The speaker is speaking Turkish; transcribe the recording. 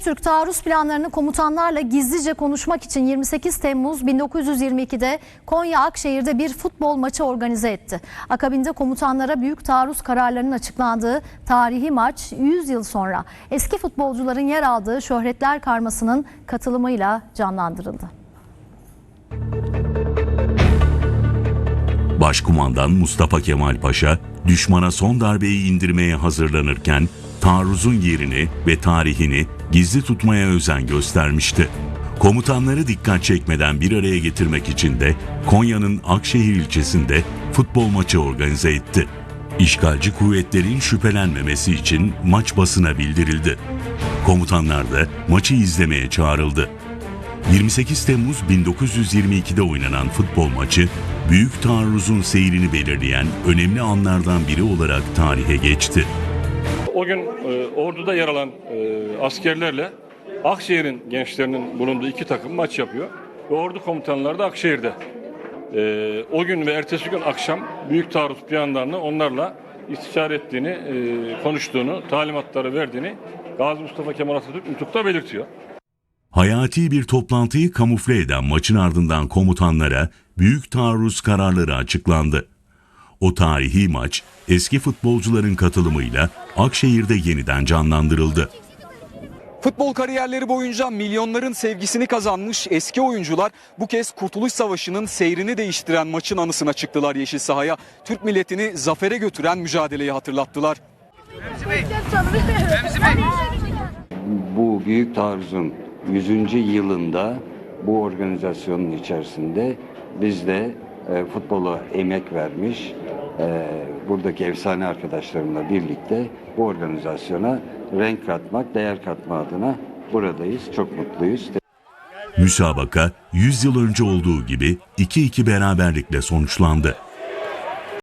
Türk taarruz planlarını komutanlarla gizlice konuşmak için 28 Temmuz 1922'de Konya Akşehir'de bir futbol maçı organize etti. Akabinde komutanlara büyük taarruz kararlarının açıklandığı tarihi maç 100 yıl sonra eski futbolcuların yer aldığı şöhretler karmasının katılımıyla canlandırıldı. Başkumandan Mustafa Kemal Paşa düşmana son darbeyi indirmeye hazırlanırken taarruzun yerini ve tarihini gizli tutmaya özen göstermişti. Komutanları dikkat çekmeden bir araya getirmek için de Konya'nın Akşehir ilçesinde futbol maçı organize etti. İşgalci kuvvetlerin şüphelenmemesi için maç basına bildirildi. Komutanlar da maçı izlemeye çağrıldı. 28 Temmuz 1922'de oynanan futbol maçı büyük taarruzun seyrini belirleyen önemli anlardan biri olarak tarihe geçti. O gün e, orduda yer alan e, askerlerle Akşehir'in gençlerinin bulunduğu iki takım maç yapıyor. Ve ordu komutanları da Akşehir'de. E, o gün ve ertesi gün akşam büyük taarruz planlarını onlarla istişare ettiğini, e, konuştuğunu, talimatları verdiğini Gazi Mustafa Kemal Atatürk nutukta belirtiyor. Hayati bir toplantıyı kamufle eden maçın ardından komutanlara büyük taarruz kararları açıklandı. O tarihi maç eski futbolcuların katılımıyla Akşehir'de yeniden canlandırıldı. Futbol kariyerleri boyunca milyonların sevgisini kazanmış eski oyuncular bu kez Kurtuluş Savaşı'nın seyrini değiştiren maçın anısına çıktılar yeşil sahaya. Türk milletini zafere götüren mücadeleyi hatırlattılar. bu büyük taarruzun 100. yılında bu organizasyonun içerisinde biz de e, futbola emek vermiş e, buradaki efsane arkadaşlarımla birlikte bu organizasyona renk katmak, değer katma adına buradayız. Çok mutluyuz. Müsabaka 100 yıl önce olduğu gibi 2-2 beraberlikle sonuçlandı.